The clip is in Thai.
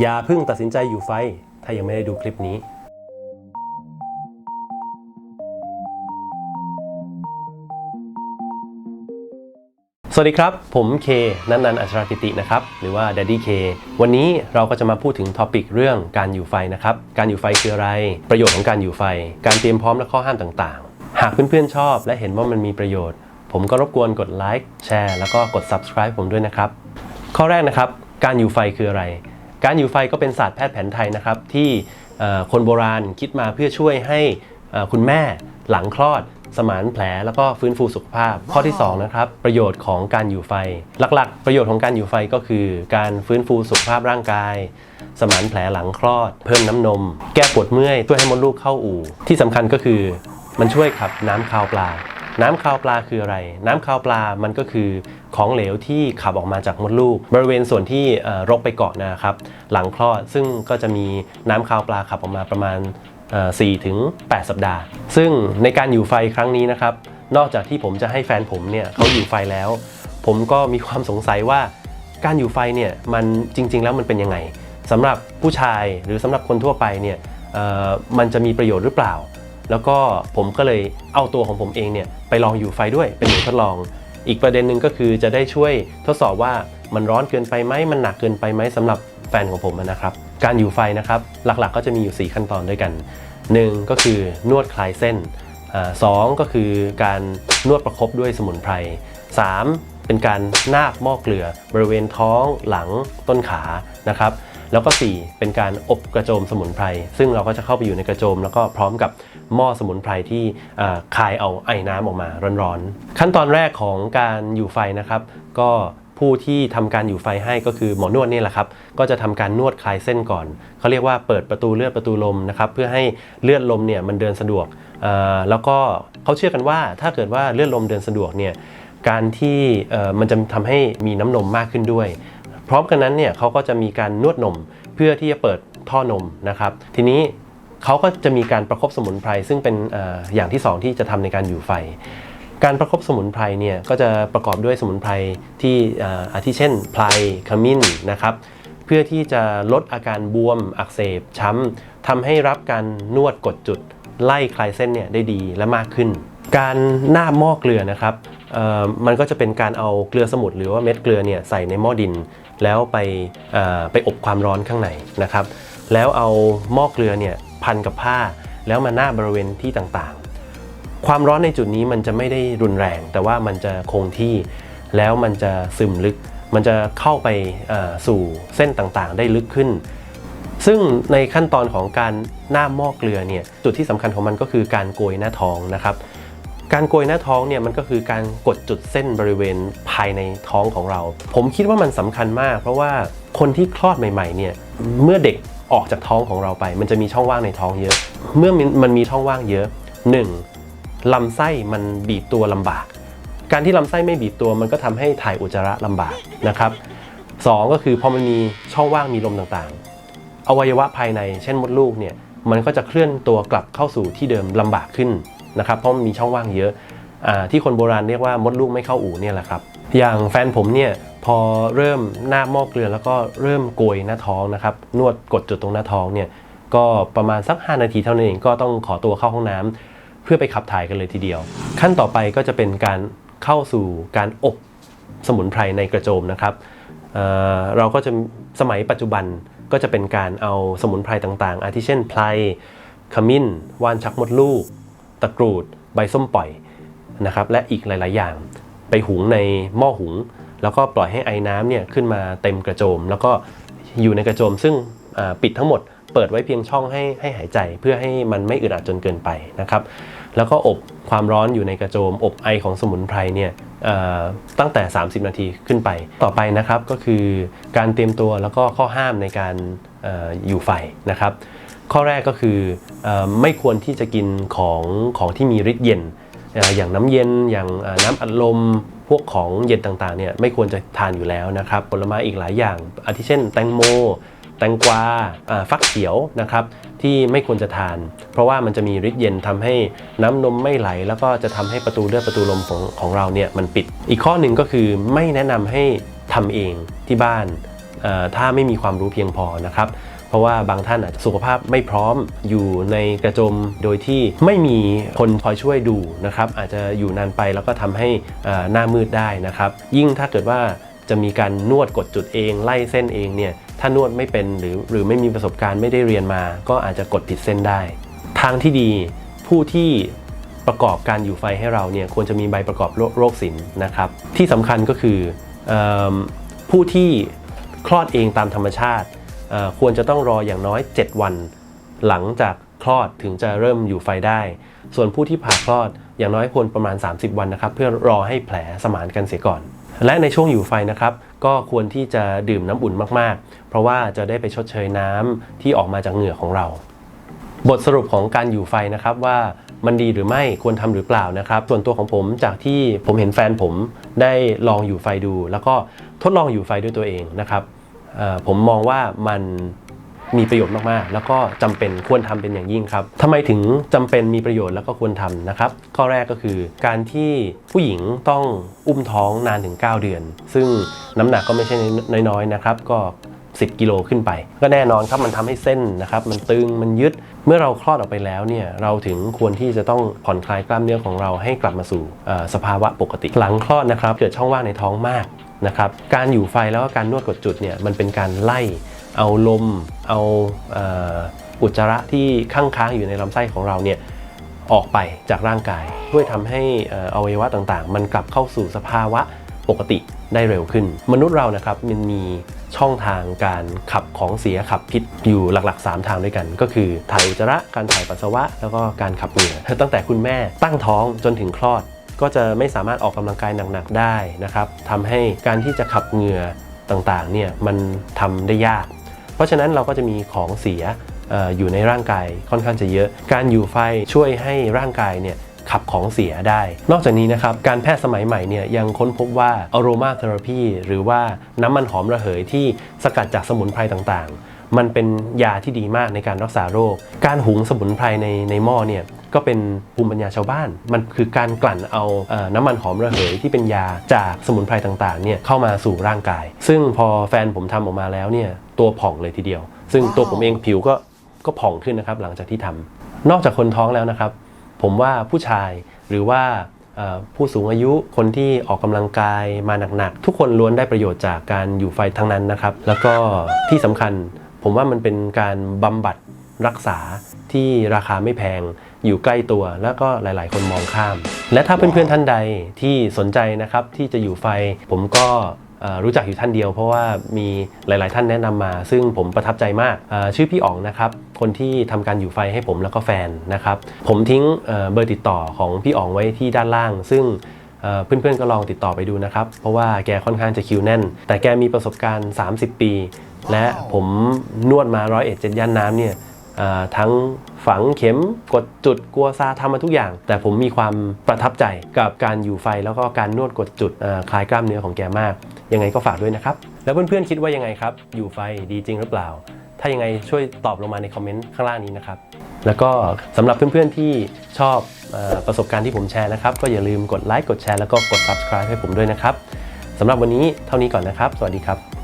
อย่าเพิ่งตัดสินใจอยู่ไฟ ถ้ายังไม่ได้ดูคลิปนี้สวัสดีครับ ผมเคนันนันอัชรากิตินะครับ หรือว่า Daddy K วันนี้เราก็จะมาพูดถึงท็อปิกเรื่องการอยู่ไฟนะครับ การอยู่ไฟคืออะไร ประโยชน์ของการอยู่ไฟ การเตรียมพร้อมและข้อห้ามต่างๆ หากเพื่อนๆชอบและเห็นว่ามันมีประโยชน์ ผมก็รบกวนกดไลค์แชร์แล้วก็กด subscribe ผมด้วยนะครับ ข้อแรกนะครับ การอยู่ไฟคืออะไร การอยู่ไฟก็เป็นศาสตร์แพทย์แผนไทยนะครับที่เอ่อคนโบราณคิดมาเพื่อช่วยให้เอ่อคุณแม่หลังคลอด สมานแผลแล้วก็ฟื้นฟูสุขภาพ ข้อที่สองนะครับประโยชน์ของการอยู่ไฟ หลักๆ ประโยชน์ของการอยู่ไฟก็คือ การฟื้นฟูสุขภาพร่างกาย สมานแผลหลังคลอด เพิ่มน้ำนม แก้ปวดเมื่อยช่วยให้มดลูกเข้าอู่ ที่สำคัญก็คือมันช่วยขับน้ำคาวปลา น้ำคาวปลาคืออะไร น้ำคาวปลามันก็คือของเหลวที่ขับออกมาจากมดลูก บริเวณส่วนที่รกไปเกาะนะครับ หลังคลอดซึ่งก็จะมีน้ำคาวปลาขับออกมาประมาณ4ถึง8สัปดาห์ ซึ่งในการอยู่ไฟครั้งนี้นะครับ นอกจากที่ผมจะให้แฟนผมเนี่ยเขาอยู่ไฟแล้ว ผมก็มีความสงสัยว่าการอยู่ไฟเนี่ยมันจริง ๆ แล้วมันเป็นยังไงสำหรับผู้ชายหรือสำหรับคนทั่วไปเนี่ยมันจะมีประโยชน์หรือเปล่า แล้วก็ผมก็เลยเอาตัวของผมเองเนี่ยไปลองอยู่ไฟด้วยเป็นหนูทดลอง อีกประเด็นหนึ่งก็คือจะได้ช่วยทดสอบว่ามันร้อนเกินไปไหมมันหนักเกินไปไหมสำหรับแฟนของผมนะครับ การอยู่ไฟนะครับหลักๆ ก็จะมีอยู่ 4 ขั้นตอนด้วยกัน 1 ก็คือนวดคลายเส้นอสองก็คือการนวดประคบด้วยสมุนไพร 3. เป็นการนาบหม้อเกลือบริเวณท้องหลังต้นขานะครับ แล้วก็ 4 เป็นการอบกระโจมสมุนไพร ซึ่งเราก็จะเข้าไปอยู่ในกระโจม แล้วก็พร้อมกับหม้อสมุนไพรที่คายเอาไอ้น้ำออกมาร้อนๆ ขั้นตอนแรกของการอยู่ไฟนะครับ ก็ผู้ที่ทำการอยู่ไฟให้ก็คือหมอนวดนี่แหละครับ ก็จะทำการนวดคลายเส้นก่อน เขาเรียกว่าเปิดประตูเลือดประตูลมนะครับ เพื่อให้เลือดลมเนี่ยมันเดินสะดวก แล้วก็เขาเชื่อกันว่าถ้าเกิดว่าเลือดลมเดินสะดวกเนี่ย การที่มันจะทำให้มีน้ำนมมากขึ้นด้วย พร้อมกันนั้นเนี่ยเขาก็จะมีการนวดนมเพื่อที่จะเปิดท่อนมนะครับ ทีนี้เขาก็จะมีการประคบสมุนไพรซึ่งเป็นออย่างที่สองที่จะทำในการอยู่ไฟ การประคบสมุนไพรเนี่ยก็จะประกอบด้วยสมุนไพรที่อาทิเช่นไพรขมิ้นนะครับเพื่อที่จะลดอาการบวมอักเสบ ช้ำทำให้รับการนวดกดจุด ไล่คลายเส้นเนี่ยได้ดีและมากขึ้น การหน้าหม้อเกลือนะครับมันก็จะเป็นการเอาเกลือสมุทรหรือว่าเม็ดเกลือเนี่ยใส่ในหม้อดิน แล้วไปไปอบความร้อนข้างในนะครับ แล้วเอาหม้อเกลือเนี่ยพันกับผ้า แล้วมาหน้าบริเวณที่ต่างๆ ความร้อนในจุดนี้มันจะไม่ได้รุนแรง แต่ว่ามันจะคงที่ แล้วมันจะซึมลึก มันจะเข้าไปสู่เส้นต่างๆ ได้ลึกขึ้น ซึ่งในขั้นตอนของการหน้าหม้อเกลือเนี่ยจุดที่สำคัญของมันก็คือการโกยหน้าท้องนะครับ การโกยหน้าท้องเนี่ยมันก็คือการกดจุดเส้นบริเวณภายในท้องของเรา ผมคิดว่ามันสำคัญมาก เพราะว่าคนที่คลอดใหม่ ๆ เนี่ยเมื่อเด็กออกจากท้องของเราไป มันจะมีช่องว่างในท้องเยอะ เมื่อมันมีช่องว่างเยอะ 1. ลำไส้มันบีบตัวลำบาก การที่ลำไส้ไม่บีบตัวมันก็ทำให้ถ่ายอุจจาระลำบากนะครับสองก็คือพอมันมีช่องว่างมีลมต่างๆ อวัยวะภายใน เช่นมดลูกเนี่ยมันก็จะเคลื่อนตัวกลับเข้าสู่ที่เดิมลำบากขึ้น นะครับเพราะมีช่องว่างเยอะอที่คนโบราณเรียกว่ามดลูกไม่เข้าอู่เนี่ยแหละครับอย่างแฟนผมเนี่ยพอเริ่มหน้าหม้อเกลือแล้วก็เริ่มโกยหน้าท้องนะครับนวดกดจุดตรงหน้าท้องเนี่ยก็ประมาณสัก 5 นาทีเท่านั้นเองก็ต้องขอตัวเข้าห้องน้ำเพื่อไปขับถ่ายกันเลยทีเดียว ขั้นต่อไปก็จะเป็นการเข้าสู่การอบสมุนไพรในกระโจมนะครับเเราก็จะสมัยปัจจุบันก็จะเป็นการเอาสมุนไพรต่างๆ อาทิเช่นไพรขมิ้นว่านชักมดลูก ตะกรูด ใบส้มปล่อยนะครับและอีกหลาย ๆ อย่าง ไปหุงในหม้อหุง แล้วก็ปล่อยให้ไอ้น้ำเนี่ยขึ้นมาเต็มกระโจม แล้วก็อยู่ในกระโจม ซึ่งปิดทั้งหมด เปิดไว้เพียงช่องให้ให้หายใจเพื่อให้มันไม่อึดอัดจนเกินไปนะครับแล้วก็อบความร้อนอยู่ในกระโจม อบไอของสมุนไพรเนี่ยตั้งแต่ 30 นาทีขึ้นไป ต่อไปนะครับก็คือการเตรียมตัวแล้วก็ข้อห้ามในการอออยู่ไฟนะครับ ข้อแรกก็คืออไม่ควรที่จะกินของของที่มีฤทธิ์เย็น อย่างน้ำเย็นอย่างน้ำอัดลมพวกของเย็นต่างๆเนี่ยไม่ควรจะทานอยู่แล้วนะครับผลไม้อีกหลายอย่าง อาทิเช่น แตงโม แตงกวาฟักเขียวนะครับที่ไม่ควรจะทาน เพราะว่ามันจะมีฤทธิ์เย็นทำให้น้ำนมไม่ไหล แล้วก็จะทำให้ประตูเลือดประตูลมของของเราเนี่ยมันปิด อีกข้อหนึ่งก็คือไม่แนะนำให้ทำเองที่บ้านถ้าไม่มีความรู้เพียงพอนะครับ เพราะว่าบางท่านอาจจะสุขภาพไม่พร้อมอยู่ในกระโจมโดยที่ไม่มีคนคอยช่วยดูนะครับอาจจะอยู่นานไปแล้วก็ทำให้เอ่อหน้ามืดได้นะครับยิ่งถ้าเกิดว่าจะมีการนวดกดจุดเองไล่เส้นเองเนี่ยถ้านวดไม่เป็นหรือหรือไม่มีประสบการณ์ไม่ได้เรียนมา ก็อาจจะกดผิดเส้นได้ ทางที่ดีผู้ที่ประกอบการอยู่ไฟให้เราเนี่ยควรจะมีใบประกอบโรคศิลป์นะครับที่สำคัญก็คืออผู้ที่คลอดเองตามธรรมชาติ ควรจะต้องรออย่างน้อย 7 วัน หลังจากคลอดถึงจะเริ่มอยู่ไฟได้ ส่วนผู้ที่ผ่าคลอดอย่างน้อยควรประมาณ 30 วันนะครับ เพื่อรอให้แผลสมานกันเสียก่อน และในช่วงอยู่ไฟนะครับ ก็ควรที่จะดื่มน้ำอุ่นมากๆ เพราะว่าจะได้ไปชดเชยน้ำที่ออกมาจากเหงื่อของเรา บทสรุปของการอยู่ไฟนะครับว่ามันดีหรือไม่ควรทำหรือเปล่านะครับ ส่วนตัวของผมจากที่ผมเห็นแฟนผมได้ลองอยู่ไฟดู แล้วก็ทดลองอยู่ไฟด้วยตัวเองนะครับ ผมมองว่ามันมีประโยชน์มากๆ แล้วก็จำเป็นควรทำเป็นอย่างยิ่งครับทำไมถึงจำเป็นมีประโยชน์แล้วก็ควรทำนะครับ ข้อแรกก็คือการที่ผู้หญิงต้องอุ้มท้องนานถึง 9 เดือน ซึ่งน้ำหนักก็ไม่ใช่น้อยๆนะครับ ก็ 10 กิโลขึ้นไป ก็แน่นอนครับมันทำให้เส้นนะครับ มันตึงมันยึดเมื่อเราคลอดออกไปแล้วเนี่ยเราถึงควรที่จะต้องผ่อนคลายกล้ามเนื้อของเราให้กลับมาสู่สภาวะปกติหลังคลอดนะครับ เกิดช่องว่างในท้องมาก นะครับการอยู่ไฟแล้วก็การนวดกดจุดเนี่ยมันเป็นการไล่เอาลม เอาเอ,อุจจาระที่ค้างค้างอยู่ในลำไส้ของเราเนี่ยออกไปจากร่างกาย ช่วยทำให้อออวัยวะต่างๆ มันกลับเข้าสู่สภาวะปกติได้เร็วขึ้น มนุษย์เรานะครับมันมีช่องทางการขับของเสียขับพิษอยู่หลัก ๆ 3 ทางด้วยกัน ก็คือถ่ายอุจจาระการถ่ายปัสสาวะ แล้วก็การขับเหงื่อตั้งแต่คุณแม่ตั้งท้องจนถึงคลอด ก็จะไม่สามารถออกกำลังกายหนักๆได้นะครับทำให้การที่จะขับเหงื่อต่างๆเนี่ยมันทำได้ยาก เพราะฉะนั้นเราก็จะมีของเสียออยู่ในร่างกายค่อนข้างจะเยอะ การอยู่ไฟช่วยให้ร่างกายเนี่ยขับของเสียได้ นอกจากนี้นะครับ การแพทย์สมัยใหม่เนี่ยยังค้นพบว่า aroma therapy หรือว่าน้ำมันหอมระเหยที่สกัดจากสมุนไพรต่างๆ มันเป็นยาที่ดีมากในการรักษาโรค การหุงสมุนไพรในในหม้อเนี่ย ก็เป็นภูมิปัญญาชาวบ้าน มันคือการกลั่นเอาเออน้ำมันหอมระเหยที่เป็นยาจากสมุนไพรต่างๆเนี่ยเข้ามาสู่ร่างกาย ซึ่งพอแฟนผมทำออกมาแล้วเนี่ยตัวผ่องเลยทีเดียว ซึ่งตัวผมเองผิวก็ก็ผ่องขึ้นนะครับหลังจากที่ทำนอกจากคนท้องแล้วนะครับ ผมว่าผู้ชายหรือว่าผู้สูงอายุคนที่ออกกำลังกายมาหนักๆ ทุกคนล้วนได้ประโยชน์จากการอยู่ไฟทั้งนั้นนะครับ แล้วก็ที่สำคัญผมว่ามันเป็นการบำบัดรักษาที่ราคาไม่แพง อยู่ใกล้ตัวแล้วก็หลาย ๆ คนมองข้าม และถ้าเพื่อนๆท่านใดที่สนใจนะครับที่จะอยู่ไฟผมก็รู้จักอยู่ท่านเดียวเพราะว่ามีหลาย ๆ ท่านแนะนำมา ซึ่งผมประทับใจมาก ชื่อพี่อ๋องนะครับ คนที่ทำการอยู่ไฟให้ผมแล้วก็แฟนนะครับ ผมทิ้งเบอร์ติดต่อของพี่อ๋องไว้ที่ด้านล่าง ซึ่งเพื่อน ๆ ก็ลองติดต่อไปดูนะครับ เพราะว่าแกค่อนข้างจะคิวแน่น แต่แกมีประสบการณ์ 30 ปี และผมนวดมาร้อยเอ็ดเจ็ดย่านน้ำเนี่ย ทั้งฝังเข็มกดจุดกัวซาทำมาทุกอย่าง แต่ผมมีความประทับใจกับการอยู่ไฟแล้วก็การนวดกดจุดคลายกล้ามเนื้อของแกมาก ยังไงก็ฝากด้วยนะครับ แล้วเพื่อนๆคิดว่ายังไงครับ อยู่ไฟดีจริงหรือเปล่า ถ้ายังไงช่วยตอบลงมาในคอมเมนต์ข้างล่างนี้นะครับแล้วก็สำหรับเพื่อนๆที่ชอบอประสบการณ์ที่ผมแชร์นะครับ ก็อย่าลืมกดไลค์กดแชร์แล้วก็กด subscribe ให้ผมด้วยนะครับสำหรับวันนี้เท่านี้ก่อนนะครับ สวัสดีครับ